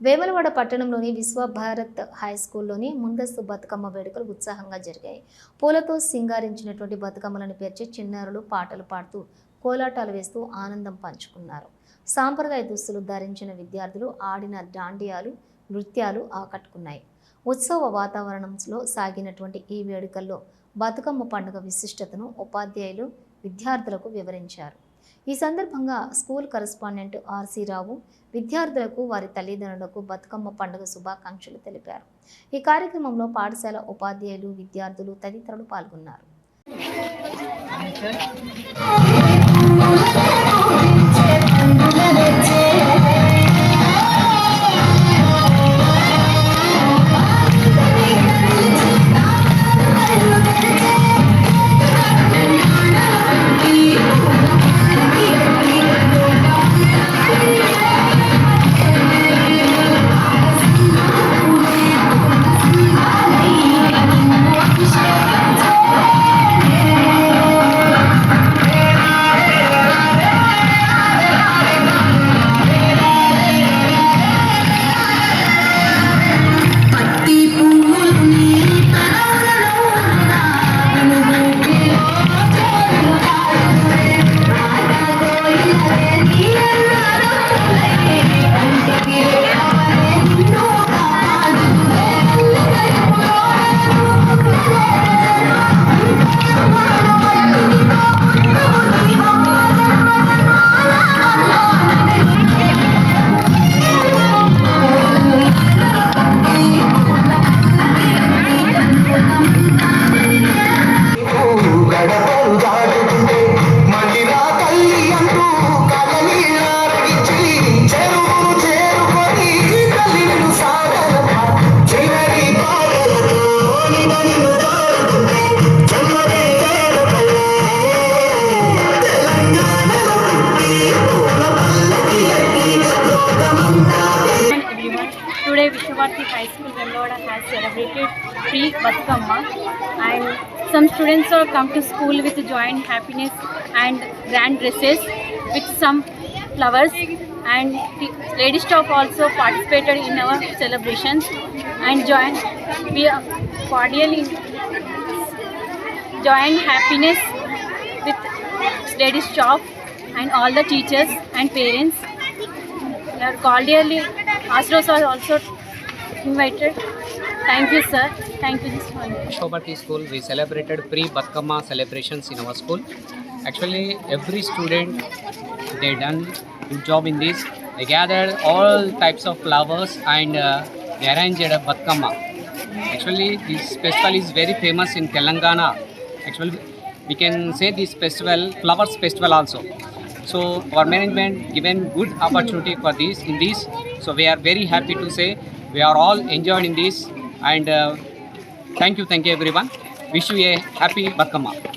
వేములవాడ పట్టణంలోని విశ్వభారత్ హై స్కూల్లోని ముందస్తు బతుకమ్మ వేడుకలు ఉత్సాహంగా జరిగాయి. పూలతో సింగారించినటువంటి బతుకమ్మలను పేర్చి చిన్నారులు పాటలు పాడుతూ కోలాటాలు వేస్తూ ఆనందం పంచుకున్నారు. సాంప్రదాయ దుస్తులు ధరించిన విద్యార్థులు ఆడిన దాండియాలు నృత్యాలు ఆకట్టుకున్నాయి. ఉత్సవ వాతావరణంలో సాగినటువంటి ఈ వేడుకల్లో బతుకమ్మ పండుగ విశిష్టతను ఉపాధ్యాయులు విద్యార్థులకు వివరించారు. ఈ సందర్భంగా స్కూల్ కరెస్పాండెంట్ ఆర్సీ రావు విద్యార్థులకు వారి తల్లిదండ్రులకు బతుకమ్మ పండుగ శుభాకాంక్షలు తెలిపారు. ఈ కార్యక్రమంలో పాఠశాల ఉపాధ్యాయులు విద్యార్థులు తదితరులు పాల్గొన్నారు. Vishwavarthi High School Vendoda has celebrated free Batukama and some students have come to school with joy and happiness and grand dresses with some flowers. And the lady staff also participated in our celebrations. And joined we cordially joy and happiness with lady staff and all the teachers and parents. We are cordially Astros are also invited. Thank you, sir. Thank you, this one. Shobhati School, we celebrated pre-Batkama celebrations in our school. Actually, every student, they done good job in this. They gathered all types of flowers and uh, they arranged a Batkama. Actually, this festival is very famous in Telangana. Actually, we can say this festival, flowers festival also. So our management given good opportunity for this in this. So we are very happy to say we are all enjoyed in this and uh, thank you, thank you everyone. Wish you a happy Batkama.